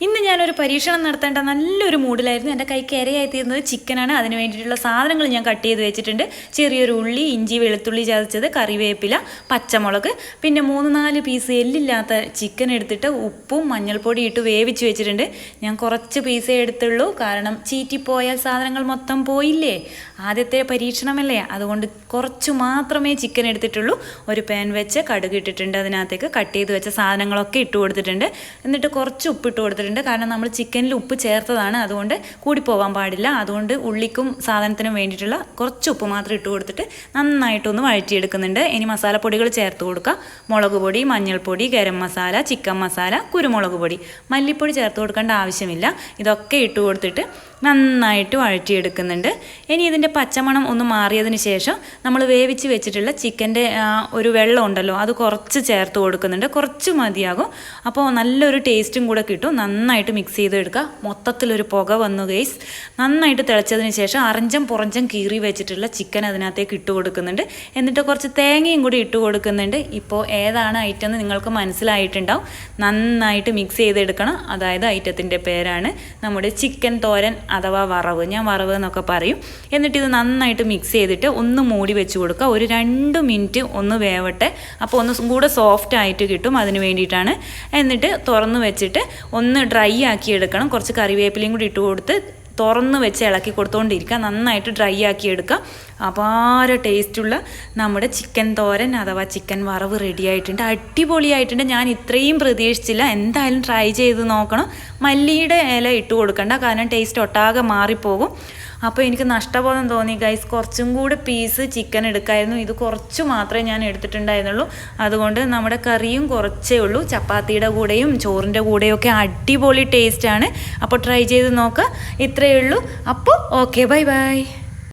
ഇന്ന് ഞാനൊരു പരീക്ഷണം നടത്തേണ്ട നല്ലൊരു മൂഡിലായിരുന്നു. എന്റെ കൈക്ക് ഇരയായി തീർന്നത് ചിക്കനാണ്. അതിന് വേണ്ടിയിട്ടുള്ള സാധനങ്ങൾ ഞാൻ കട്ട് ചെയ്ത് വെച്ചിട്ടുണ്ട്. ചെറിയൊരു ഉള്ളി ഇഞ്ചി വെളുത്തുള്ളി ചതച്ചത് കറിവേപ്പില പച്ചമുളക് പിന്നെ മൂന്ന് നാല് പീസ് എല്ലില്ലാത്ത ചിക്കൻ എടുത്തിട്ട് ഉപ്പും മഞ്ഞൾപ്പൊടി ഇട്ട് വേവിച്ച് വെച്ചിട്ടുണ്ട്. ഞാൻ കുറച്ച് പീസേ എടുത്തുള്ളൂ. കാരണം ചീറ്റിപ്പോയ സാധനങ്ങൾ മൊത്തം പോയില്ലേ? ആദ്യത്തെ പരീക്ഷണമല്ലേ? അതുകൊണ്ട് കുറച്ച് മാത്രമേ ചിക്കൻ എടുത്തിട്ടുള്ളൂ. ഒരു പാൻ വെച്ച് കടുക് ഇട്ടിട്ടുണ്ട് അതിനകത്തേക്ക്. കട്ട് ചെയ്ത് വെച്ച സാധനങ്ങളൊക്കെ ഇട്ട് കൊടുത്തിട്ടുണ്ട്. എന്നിട്ട് കുറച്ച് ഉപ്പ് ഇട്ട് കൊടുത്തിട്ടുണ്ട് കാരണം നമ്മൾ ചിക്കനിൽ ഉപ്പ് ചേർത്തതാണ്. അതുകൊണ്ട് കൂടി കൂടിപ്പോവാൻ പാടില്ല. അതുകൊണ്ട് ഉള്ളിക്കും സാധനത്തിനും വേണ്ടിയിട്ടുള്ള കുറച്ച് ഉപ്പ് മാത്രം ഇട്ട് കൊടുത്തിട്ട് നന്നായിട്ടൊന്ന് വഴറ്റിയെടുക്കുന്നുണ്ട്. ഇനി മസാലപ്പൊടികൾ ചേർത്ത് കൊടുക്കുക മുളക് പൊടി മഞ്ഞൾപ്പൊടി ഗരം മസാല ചിക്കൻ മസാല കുരുമുളക് പൊടി. മല്ലിപ്പൊടി ചേർത്ത് കൊടുക്കേണ്ട ആവശ്യമില്ല. ഇതൊക്കെ ഇട്ട് കൊടുത്തിട്ട് നന്നായിട്ട് വഴറ്റിയെടുക്കുന്നുണ്ട്. ഇനി ഇതിന്റെ പച്ചമണം ഒന്ന് മാറിയതിന് ശേഷം നമ്മൾ വേവിച്ച് വെച്ചിട്ടുള്ള ചിക്കന്റെ ഒരു വെള്ളം ഉണ്ടല്ലോ അത് കുറച്ച് ചേർത്ത് കൊടുക്കുന്നുണ്ട്. കുറച്ച് മതിയാകും. അപ്പോൾ നല്ലൊരു ടേസ്റ്റും കൂടെ കിട്ടും. നന്നായിട്ട് മിക്സ് ചെയ്തെടുക്കുക. മൊത്തത്തിലൊരു പുക വന്നു ഗൈസ് നന്നായിട്ട് തിളച്ചതിന് ശേഷം അറഞ്ചം പുറഞ്ചം കീറി വെച്ചിട്ടുള്ള ചിക്കൻ അതിനകത്തേക്ക് ഇട്ട് കൊടുക്കുന്നുണ്ട്. എന്നിട്ട് കുറച്ച് തേങ്ങയും കൂടി ഇട്ട് കൊടുക്കുന്നുണ്ട്. ഇപ്പോൾ ഏതാണ് ഐറ്റം എന്ന് നിങ്ങൾക്ക് മനസ്സിലായിട്ടുണ്ടാവും. നന്നായിട്ട് മിക്സ് ചെയ്തെടുക്കണം. അതായത് ഐറ്റത്തിന്റെ പേരാണ് നമ്മുടെ ചിക്കൻ തോരൻ അഥവാ വറവ്. ഞാൻ വറവ് എന്നൊക്കെ പറയും. എന്നിട്ട് ഇത് നന്നായിട്ട് മിക്സ് ചെയ്തിട്ട് ഒന്ന് മൂടി വെച്ച് കൊടുക്കുക. ഒരു രണ്ട് മിനിറ്റ് ഒന്ന് വേവട്ടെ. അപ്പോൾ ഒന്ന് കൂടെ സോഫ്റ്റ് ആയിട്ട് കിട്ടും. അതിന് വേണ്ടിയിട്ടാണ്. എന്നിട്ട് തുറന്ന് വെച്ചിട്ട് ഒന്ന് ഡ്രൈ ആക്കി എടുക്കണം. കുറച്ച് കറിവേപ്പിലയും കൂടി ഇട്ട് കൊടുത്ത് തുറന്ന് വെച്ച് ഇളക്കി കൊടുത്തുകൊണ്ടിരിക്കുക നന്നായിട്ട് ഡ്രൈ ആക്കി എടുക്കുക. അപാര ടേസ്റ്റുള്ള നമ്മുടെ ചിക്കൻ തോരൻ അഥവാ ചിക്കൻ വറവ് റെഡി ആയിട്ടുണ്ട്. അടിപൊളിയായിട്ടുണ്ട്. ഞാൻ ഇത്രയും പ്രതീക്ഷിച്ചില്ല. എന്തായാലും ട്രൈ ചെയ്ത് നോക്കണം. മല്ലിയുടെ ഇല ഇട്ട് കൊടുക്കണ്ട. കാരണം ടേസ്റ്റ് ഒട്ടാകെ മാറിപ്പോകും. അപ്പോൾ എനിക്ക് നഷ്ടബോധം തോന്നി. ഗൈസ് കുറച്ചും കൂടി പീസ് ചിക്കൻ എടുക്കായിരുന്നു. ഇത് കുറച്ച് മാത്രമേ ഞാൻ എടുത്തിട്ടുണ്ടായിരുന്നുള്ളൂ. അതുകൊണ്ട് നമ്മുടെ കറിയും കുറച്ചേ ഉള്ളൂ. ചപ്പാത്തിയുടെ കൂടെയും ചോറിന്റെ കൂടെയൊക്കെ അടിപൊളി ടേസ്റ്റാണ് അപ്പോൾ ട്രൈ ചെയ്ത് നോക്കുക ഇത്രയേ ഉള്ളൂ. അപ്പോൾ ഓക്കെ ബൈ ബൈ